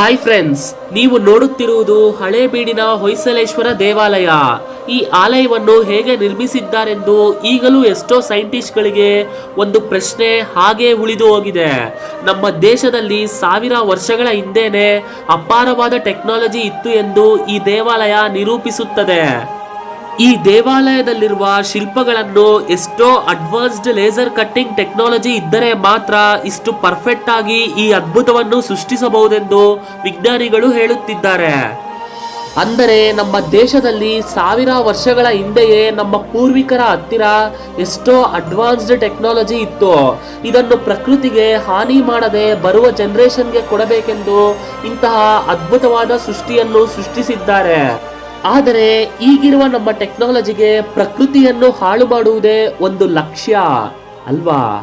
Hi friends ನೀವು ನೋಡುತ್ತಿರುವುದು ಹಳೇಬೀಡಿನ ಹೊಯ್ಸಲೇಶ್ವರ ದೇವಾಲಯ. ಈ ಆಲಯವನ್ನು ಹೇಗೆ ನಿರ್ಮಿಸಿದ್ದಾರೆಂದು ಈಗಲೂ ಎಷ್ಟೋ ಸೈಂಟಿಸ್ಟ್ಗಳಿಗೆ ಒಂದು ಪ್ರಶ್ನೆ ಹಾಗೆ ಉಳಿದು ಹೋಗಿದೆ. ನಮ್ಮ ದೇಶದಲ್ಲಿ ಸಾವಿರ ವರ್ಷಗಳ ಹಿಂದೆನೆ ಅಪಾರವಾದ ಟೆಕ್ನಾಲಜಿ ಇತ್ತು ಎಂದು ಈ ದೇವಾಲಯ ನಿರೂಪಿಸುತ್ತದೆ. ಈ ದೇವಾಲಯದಲ್ಲಿರುವ ಶಿಲ್ಪಗಳನ್ನು ಎಷ್ಟೋ ಅಡ್ವಾನ್ಸ್ಡ್ ಲೇಸರ್ ಕಟ್ಟಿಂಗ್ ಟೆಕ್ನಾಲಜಿ ಇದ್ದರೆ ಮಾತ್ರ ಇಷ್ಟು ಪರ್ಫೆಕ್ಟ್ ಆಗಿ ಈ ಅದ್ಭುತವನ್ನು ಸೃಷ್ಟಿಸಬಹುದೆಂದು ವಿಜ್ಞಾನಿಗಳು ಹೇಳುತ್ತಿದ್ದಾರೆ. ಅಂದರೆ ನಮ್ಮ ದೇಶದಲ್ಲಿ ಸಾವಿರ ವರ್ಷಗಳ ಹಿಂದೆಯೇ ನಮ್ಮ ಪೂರ್ವಿಕರ ಹತ್ತಿರ ಎಷ್ಟೋ ಅಡ್ವಾನ್ಸ್ಡ್ ಟೆಕ್ನಾಲಜಿ ಇತ್ತು. ಇದನ್ನು ಪ್ರಕೃತಿಗೆ ಹಾನಿ ಮಾಡದೆ ಬರುವ ಜನರೇಷನ್ಗೆ ಕೊಡಬೇಕೆಂದು ಇಂತಹ ಅದ್ಭುತವಾದ ಸೃಷ್ಟಿಯನ್ನು ಸೃಷ್ಟಿಸಿದ್ದಾರೆ. ಆದರೆ ಈಗಿರುವ ನಮ್ಮ ಟೆಕ್ನಾಲಜಿಗೆ ಪ್ರಕೃತಿಯನ್ನು ಹಾಳು ಮಾಡುವುದೇ ಒಂದು ಲಕ್ಷ್ಯ ಅಲ್ವಾ?